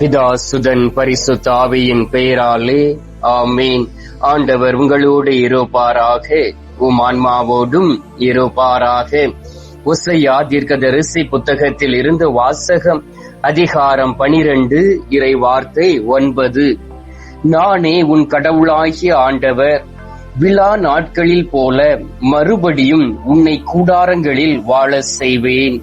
பிதா சுதன் பரிசுத்த ஆவியின் பெயராலே ஆமீன். ஆண்டவர் உங்களோடு இருப்பாராக. உம் ஆன்மாவோடும் இருப்பாராக. ஒசையா தீர்க்கதரிசி புத்தகத்தில் இருந்து வாசகம் அதிகாரம் பனிரெண்டு இறை வார்த்தை ஒன்பது. நானே உன் கடவுளாகிய ஆண்டவர். விழா நாட்களில் போல மறுபடியும் உன்னை கூடாரங்களில் வாழ செய்வேன்.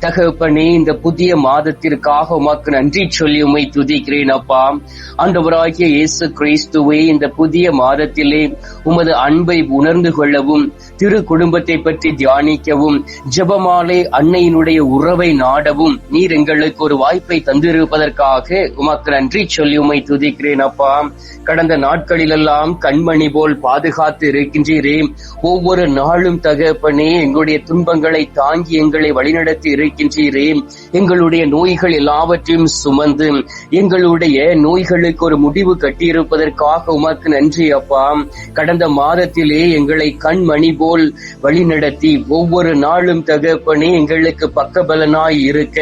தகப்பனே இந்த புதிய மாதத்திற்காக உமக்கு நன்றி சொல்லி உமை துதிக்கிறேன் அப்பா. ஆண்டவராகிய இயேசு கிறிஸ்துவை இந்த புதிய மாதத்திலே உமது அன்பை உணர்ந்து கொள்ளவும் திரு குடும்பத்தை பற்றி தியானிக்கவும் ஜெபமாலை அன்னையினுடைய உறவை நாடவும் நீர் எங்களுக்கு ஒரு வாய்ப்பை தந்திருப்பதற்காக உமக்கு நன்றி சொல்லி உமை துதிக்கிறேன் அப்பா. கடந்த நாட்களிலெல்லாம் கண்மணி போல் பாதுகாத்து இருக்கின்றீரே. ஒவ்வொரு நாளும் தகப்பனே எங்களுடைய துன்பங்களை தாங்கி எங்களை வழிநடத்தி இருக்கின்றீரே எங்களுடைய நோய்கள் எல்லாவற்றையும் சுமந்து எங்களுடைய நோய்களுக்கு ஒரு முடிவு கட்டியிருப்பதற்காக உமக்கு நன்றி அப்பா. கடந்த மாதத்திலே எங்களை கண்மணி போல் வழிநடத்தி ஒவ்வொரு நாளும் தகப்பனே எங்களுக்கு பக்கபலனாய் இருக்க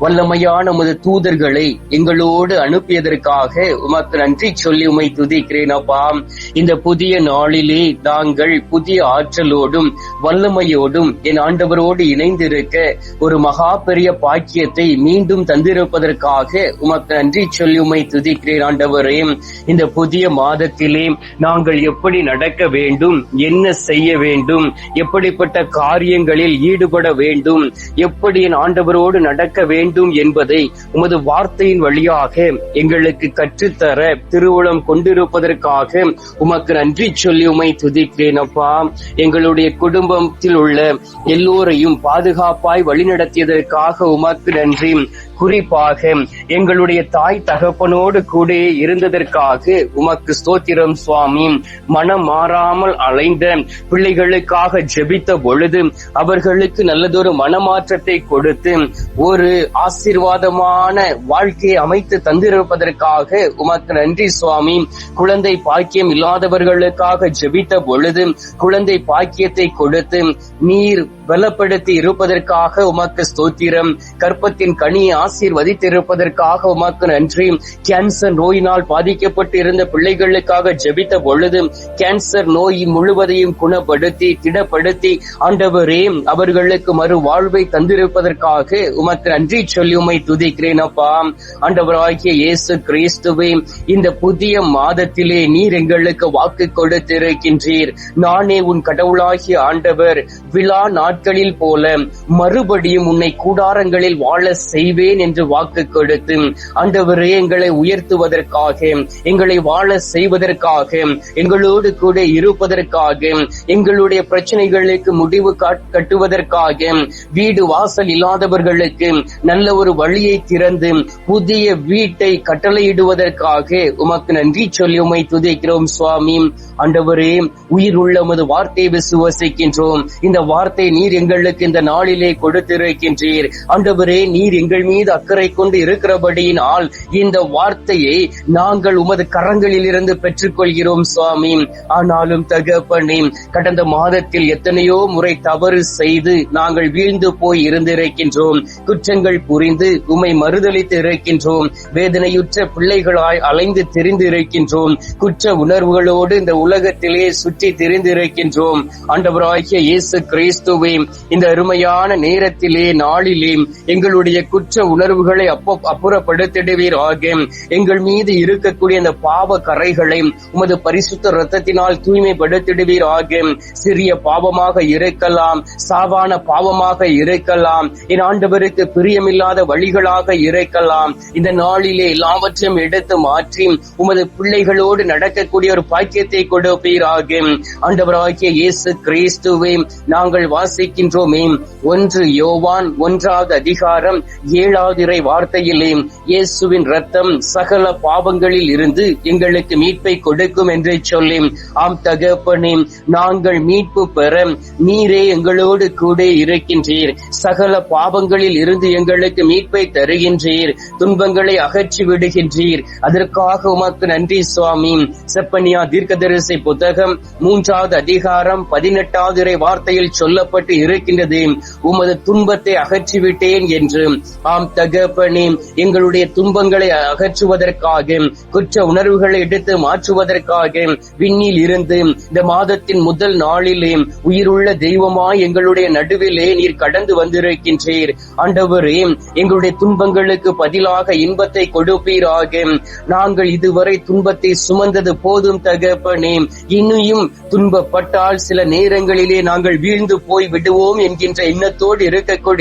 வல்லமையான நமது தூதர்களை எங்களோடு அனுப்பியதற்காக உமக்கு நன்றி சொல்லி உமை துதிக்கிறேன் அப்பா. இந்த புதிய நாளிலே நாங்கள் புதிய ஆற்றலோடும் வல்லமையோடும் என் ஆண்டவரோடு இணைந்திருக்க ஒரு மகா பெரிய பாக்கியத்தை மீண்டும் தந்திருப்பதற்காக உமக்கு நன்றி சொல்லி உமை துதிக்கிறேன் ஆண்டவரே. இந்த புதிய மாதத்திலே நாங்கள் எப்படி நடக்க வேண்டும் என்ன செய்ய வேண்டும் எப்படிப்பட்ட காரியங்களில் ஈடுபட வேண்டும் எப்படி என் ஆண்டவரோடு நடக்க வேண்டும் என்பதை உமது வார்த்தையின் வழியாக எங்களுக்கு கற்றுத்தர திருவுளம் கொண்டிருப்பதற்காக உமக்கு நன்றி சொல்லி உமை துதிக்கிறேன் அப்பா. எங்களுடைய குடும்பத்தில் உள்ள எல்லோரையும் பாதுகாப்பாய் வழிநடத்த வழிநடத்தியதற்காக உமக்கு நன்றி. குறிப்பாக எங்களுடைய தாய் தகப்பனோடு கூட இருந்ததற்காக உமக்கு ஸ்தோத்திரம் சுவாமி. மனம் மாறாமல் அலைந்த பிள்ளைகளுக்காக ஜெபித்த பொழுது அவர்களுக்கு நல்லதொரு மனமாற்றத்தை கொடுத்து ஒரு ஆசீர்வாதமான வாழ்க்கையை அமைத்து தந்திருப்பதற்காக உமக்கு நன்றி சுவாமி. குழந்தை பாக்கியம் இல்லாதவர்களுக்காக ஜெபித்த பொழுது குழந்தை பாக்கியத்தை கொடுத்து நீர் பலப்படுத்தி இருப்பதற்காக உமக்கு ஸ்தோத்திரம். கற்பத்தின் கனியை ஆசீர்வதித்திருப்பதற்காக உமக்கு நன்றி. கேன்சர் நோயினால் பாதிக்கப்பட்டு இருந்த பிள்ளைகளுக்காக ஜெபித்த பொழுது கேன்சர் நோய் முழுவதையும் குணப்படுத்தி திடப்படுத்தி ஆண்டவரே அவர்களுக்கு மறு வாழ்வை தந்திருப்பதற்காக உமக்கு நன்றி சொல்லி உமை துதிக்கிறேன் அப்பா. ஆண்டவராகிய இயேசு கிறிஸ்துவை இந்த புதிய மாதத்திலே நீர் எங்களுக்கு வாக்கு கொடுத்திருக்கின்றீர். நானே உன் கடவுளாகிய ஆண்டவர் விழா நாட்களில் போல மறுபடியும் உன்னை கூடாரங்களில் வாழ செய்வேன் என்று வாக்கு கொடுத்து ஆண்டவரே எங்களை உயர்த்துவதற்காக எங்களை வாழ செய்வதற்காக எங்களோடு கூட இருப்பதற்காக எங்களுடைய பிரச்சனைகளுக்கு முடிவு கட்டுவதற்காக வீடு வாசல் இல்லாதவர்களுக்கு நல்ல ஒரு வழியை திறந்து புதிய வீட்டை கட்டளையிடுவதற்காக உமக்கு நன்றி சொல்லி உமை துதிக்கிறோம் சுவாமி. அண்டவரே உயிர் உள்ள உமது வார்த்தையை விசுவசிக்கின்றோம். இந்த வார்த்தை நீர் எங்களுக்கு இந்த நாளிலே கொடுத்திருக்க இருக்கின்றீர். ஆண்டவரே நீர் எங்கள் மீது அக்கறை கொண்டு இருக்கிறபடியினால் இந்த வார்த்தையை நாங்கள் உமது கரங்களில் இருந்து பெற்றுக்கொள்கிறோம் சுவாமி. ஆனாலும் தகப்பனே கடந்த மாதத்தில் எத்தனையோ முறை தவறு செய்து நாங்கள் வீழ்ந்து போய் இருந்திருக்கின்றோம். குற்றங்கள் புரிந்து உமை மறுதளித்து இருக்கின்றோம். வேதனையுற்ற பிள்ளைகளாய் அலைந்து திரிந்து இருக்கின்றோம் குற்ற உணர்வுகளோடு இந்த உலகத்திலே சுற்றி திரிந்திருக்கின்றோம். ஆண்டவராகிய இயேசு கிறிஸ்துவே இந்த அருமையான நேரத்திலே நாளிலே எங்களுடைய குற்ற உணர்வுகளை அப்போ அப்புறப்படுத்திடுவீர் ஆகும் எங்கள் மீது இருக்கக்கூடிய அந்த பாவ கரைகளை உமது பரிசுத்த ரத்தத்தினால் தூய்மைப்படுத்திடுவீர் ஆகும் சிறிய பாவமாக இருக்கலாம் சாவான பாவமாக இருக்கலாம் என் ஆண்டவருக்கு பிரியமில்லாத வழிகளாக இருக்கலாம். இந்த நாளிலே எல்லாவற்றையும் எடுத்து மாற்றி உமது பிள்ளைகளோடு நடக்கக்கூடிய ஒரு பாக்கியத்தை கொடுப்பீராக ஆண்டவராகிய இயேசு கிறிஸ்துவே நாங்கள் வாசிக்கின்றோமே. ஒன்று யோவான் யோவான் ஒன்றாவது அதிகாரம் ஏழாவது இறை வார்த்தையிலே இயேசுவின் ரத்தம் சகல பாவங்களில் இருந்து எங்களுக்கு மீட்பை கொடுக்கும் என்று சொல்லி ஆம் தகப்பனே நாங்கள் மீட்பு பெற நீரே எங்களோடு கூட இருக்கின்றீர். சகல பாவங்களில் இருந்து எங்களுக்கு மீட்பை தருகின்றீர். துன்பங்களை அகற்றி விடுகின்றீர். அதற்காக உமக்கு நன்றி சுவாமி. செப்பனியா தீர்க்கதரிசி தீர்க்கதரிசி புத்தகம் மூன்றாவது அதிகாரம் பதினெட்டாவது இறை வார்த்தையில் சொல்லப்பட்டு இருக்கின்றது உமது துன்பத்தை அகற்றிவிட்டேன் என்று ஆம் தகப்பனே எங்களுடைய துன்பங்களை அகற்றுவதற்காக குற்ற உணர்வுகளை எடுத்து மாற்றுவதற்காக விண்ணில் இருந்து இந்த மாதத்தின் முதல் நாளிலே உயிருள்ள தெய்வமாய் எங்களுடைய நடுவிலே நீர் கடந்து வந்திருக்கின்றீர். ஆண்டவரே எங்களுடைய துன்பங்களுக்கு பதிலாக இன்பத்தை கொடுப்பீராக. நாங்கள் இதுவரை துன்பத்தை சுமந்தது போதும் தகப்பனே. இன்னும் துன்பப்பட்டால் சில நேரங்களிலே நாங்கள் வீழ்ந்து போய் விடுவோம் என்கின்ற எண்ணத்தோடு இருக்கக்கூடிய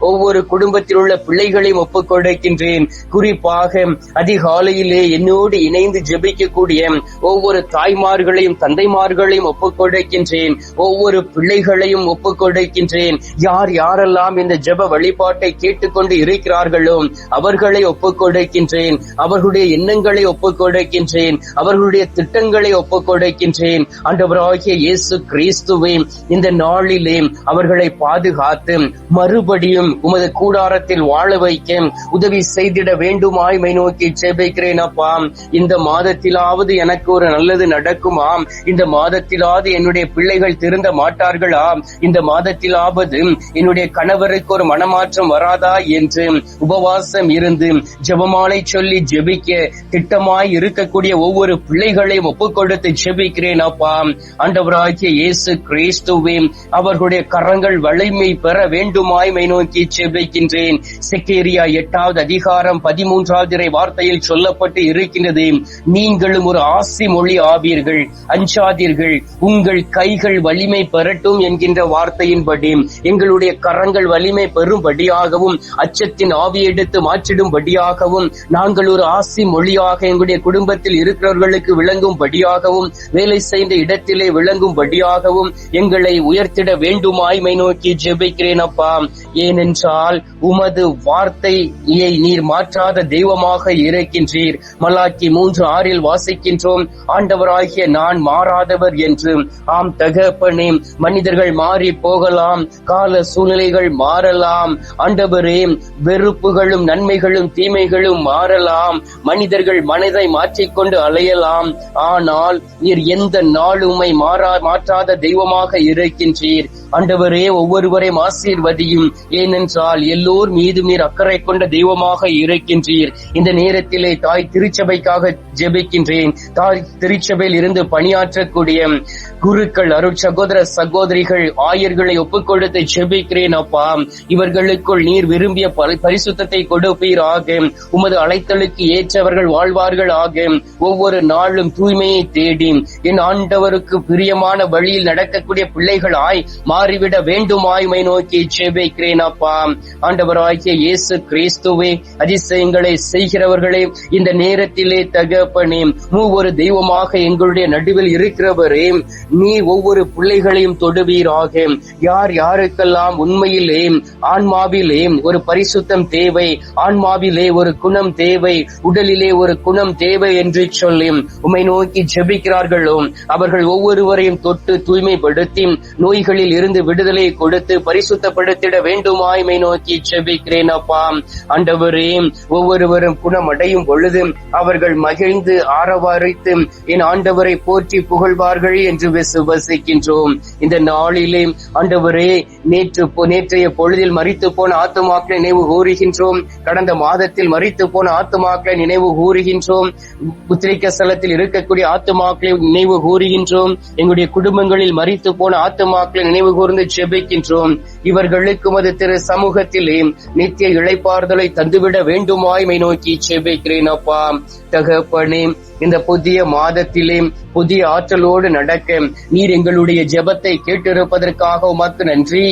ஒவ்வொரு குடும்பத்தில் உள்ள பிள்ளைகளையும் ஒப்புக் கொடுக்கின்றேன் குறிப்பாக அதிகாலையிலே என்னோடு இணைந்து ஜெபிக்கக்கூடிய ஒவ்வொரு தாய்மார்களையும் தந்தைமார்களையும் ஒப்புக் கொடுக்கின்றேன் ஒவ்வொரு பிள்ளைகளையும் ஒப்புக் கொடுக்கின்றேன் யார் யாரெல்லாம் இந்த ஜெப வழிபாட்டை கேட்டுக்கொண்டு இருக்கிறார்களோ அவர்களை ஒப்புக் கொடுக்கின்றேன் அவர்களுடைய எண்ணங்களை ஒப்புக் கொடுக்கின்றேன் அவர்களுடைய திட்டங்களை ஒப்புக் கொடுக்கின்றேன் ஆண்டவராகிய இயேசு கிறிஸ்துவே இந்த நாளிலே அவர்களை பாதுகாத்து மறு மறுபடியும் உமது கூடாரத்தில் வாழ வைக்க உதவி செய்திட வேண்டுமாய்மை நோக்கி ஜெபிக்கிறேன் அப்பா. இந்த மாதத்திலாவது எனக்கு ஒரு நல்லது நடக்குமா இந்த மாதத்திலாவது என்னுடைய பிள்ளைகள் திருந்த மாட்டார்களா இந்த மாதத்திலாவது என்னுடைய கணவருக்கு ஒரு மனமாற்றம் வராதா என்று உபவாசம் இருந்து ஜெபமாலை சொல்லி ஜெபிக்க திட்டமாய் இருக்கக்கூடிய ஒவ்வொரு பிள்ளைகளையும் ஒப்புக்கொடுத்து ஜெபிக்கிறேன் அப்பா. ஆண்டவராகிய இயேசு கிறிஸ்துவே அவர்களுடைய கரங்கள் வலிமை பெற வேண்டுமா வாய்மை நோக்கி ஜெபிக்கின்றேன் செக்கேரியா எட்டாவது அதிகாரம் பதிமூன்றாவது இறை வார்த்தையில் சொல்லப்பட்டு இருக்கின்றது. நீங்களும் ஒரு ஆசி மொழி ஆவீர்கள். அஞ்சாதீர்கள். உங்கள் கைகள் வலிமை பெறட்டும் என்கின்ற வார்த்தையின்படி எங்களுடைய கரங்கள் வலிமை பெறும்படியாகவும் அச்சத்தின் ஆவியை எடுத்து மாற்றிடும்படியாகவும் நாங்கள் ஒரு ஆசி மொழியாக எங்களுடைய குடும்பத்தில் இருக்கிறவர்களுக்கு விளங்கும்படியாகவும் வேலை செய்த இடத்திலே விளங்கும்படியாகவும் எங்களை உயர்த்திட வேண்டுமாய்மை நோக்கி ஜெபிக்கிறேன் அப்பா. ஏனென்றால் உமது வார்த்தையை நீர் மாற்றாத தெய்வமாக இருக்கின்றீர் மலாக்கி மூன்று ஆறில் வாசிக்கின்றோம் ஆண்டவராகிய நான் மாறாதவர் என்று. ஆம் தகப்பனே மனிதர்கள் மாறி போகலாம் கால சூழ்நிலைகள் மாறலாம். ஆண்டவரே வெறுப்புகளும் நன்மைகளும் தீமைகளும் மாறலாம். மனிதர்கள் மனதை மாற்றிக்கொண்டு அலையலாம். ஆனால் நீர் எந்த நாளுமை மாறா மாற்றாத தெய்வமாக இருக்கின்றீர் ஆண்டவரே ஒவ்வொருவரையும் ஆசீர்வதியும். ஏனென்றால் எல்லோர் மீது நீர் அக்கறை கொண்ட தெய்வமாக இருக்கின்றீர். இந்த நேரத்திலே தாய் திருச்சபைக்காக ஜெபிக்கின்றேன். தாய் திருச்சபையில் இருந்து பணியாற்றக்கூடிய குருக்கள் அருள் சகோதர சகோதரிகள் ஆயர்களை ஒப்புக் கொடுத்து ஜெபிக்கிறேன் அப்பா. இவர்களுக்குள் நீர் விரும்பிய பரிசுத்தத்தை கொடுப்பீர் ஆகும் உமது அழைத்தலுக்கு ஏற்றவர்கள் வாழ்வார்கள் ஆக ஒவ்வொரு நாளும் தூய்மையை தேடி. என் ஆண்டவருக்கு பிரியமான வழியில் நடக்கக்கூடிய பிள்ளைகளாய் மாறிவிட வேண்டுமாய்மை நோக்கி செபிக்கிறேன் அப்பா. ஆண்டவராகிய இயேசு கிறிஸ்துவே அதிசயங்களை செய்கிறவர்களே இந்த நேரத்திலே தகப்பனே மூவொரு தெய்வமாக எங்களுடைய நடுவில் இருக்கிறவரே நீ ஒவ்வொரு பிள்ளைகளையும் தொடுவீராக. யார் யாருக்கெல்லாம் உண்மையிலே ஆன்மாவிலே ஒரு பரிசுத்தம் தேவை ஆன்மாவிலே ஒரு குணம் தேவை உடலிலே ஒரு குணம் தேவை என்று சொல்லி உம்மை நோக்கி ஜெபிக்கிறார்களோ அவர்கள் ஒவ்வொருவரையும் தொட்டு தூய்மைப்படுத்தி நோய்களில் இருந்து விடுதலை கொடுத்து பரிசுத்தப்படுத்திட வேண்டுமாய்மை நோக்கி ஜெபிக்கிறேன் அப்பா. ஆண்டவரே ஒவ்வொருவரும் குணமடையும் பொழுது அவர்கள் மகிழ்ந்து ஆரவாரித்து என் ஆண்டவரை போற்றி புகழ்வார்கள் என்று விசுவசிக்கின்றோம் இந்த நாளிலே ஆண்டவரே நேற்று நேற்றைய பொழுதில் மறித்து போன ஆத்துமாக்களை நினைவு கூறுகின்றோம். கடந்த மாதத்தில் மறித்து போன ஆத்துமாக்களை நினைவு கூறுகின்றோம். புத்திரிக்க ஸ்தலத்தில் இருக்கக்கூடிய ஆத்துமாக்களை நினைவு கூறுகின்றோம். எங்களுடைய குடும்பங்களில் மறித்து போன ஆத்துமாக்களை நினைவு கூர்ந்து செபிக்கின்றோம் இவர்களுக்கு மது திரு சமூகத்திலே நித்திய இழைப்பார்தலை தந்துவிட வேண்டுமாய்மை நோக்கி செபிக்கிறேன் அப்பா. தகப்பனே இந்த புதிய மாதத்திலே புதிய ஆற்றலோடு நடக்க நீர் எங்களுடைய ஜெபத்தை கேட்டிருப்பதற்காக உமக்கு நன்றி.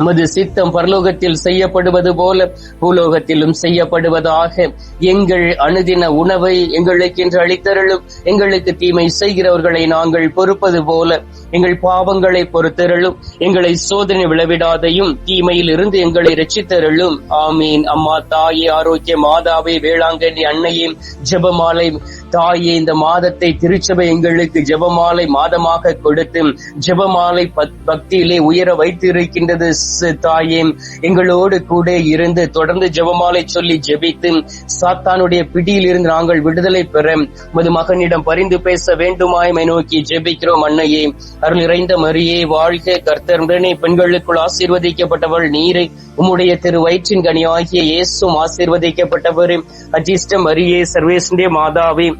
உமது சித்தம் பரலோகத்தில் செய்யப்படுவது போல பூலோகத்திலும் செய்யப்படுவதாக எங்கள் அணுதின உணவை எங்களுக்கு என்று அளித்தருளும். எங்களுக்கு தீமை செய்கிறவர்களை நாங்கள் பொறுப்பது போல எங்கள் பாவங்களை பொறுத்தருளும். எங்களை சோதனை விளைவிடாதையும் தீமையில் இருந்து எங்களை ரட்சித்தருளும் ஆமீன். அம்மா தாயே ஆரோக்கிய மாதாவை வேளாங்கண்ணி அன்னையும் ஜெபமாலை தாயே இந்த மாதத்தை திருச்சபை எங்களுக்கு ஜெபமாலை மாதமாக கொடுத்து ஜெபமாலை பத்- பக்தியிலே உயர வைத்திருக்கின்றது தாயே. எங்களோடு கூட இருந்து தொடர்ந்து ஜெபமாலை சொல்லி ஜெபித்து சாத்தானுடைய பிடியில் இருந்து நாங்கள் விடுதலை பெற உமது மகனிடம் பரிந்து பேச வேண்டுமாய்மை நோக்கி ஜெபிக்கிறோம் அன்னையே. அருள் இறைந்த மரியே வாழ்க கர்த்தருடனே பெண்களுக்குள் ஆசீர்வதிக்கப்பட்டவள் நீரை. உம்முடைய திரு வயிற்றின் கனியாகிய இயேசும் ஆசீர்வதிக்கப்பட்டவரே. அஜிஷ்ட மரியே சர்வேசுடைய மாதாவே.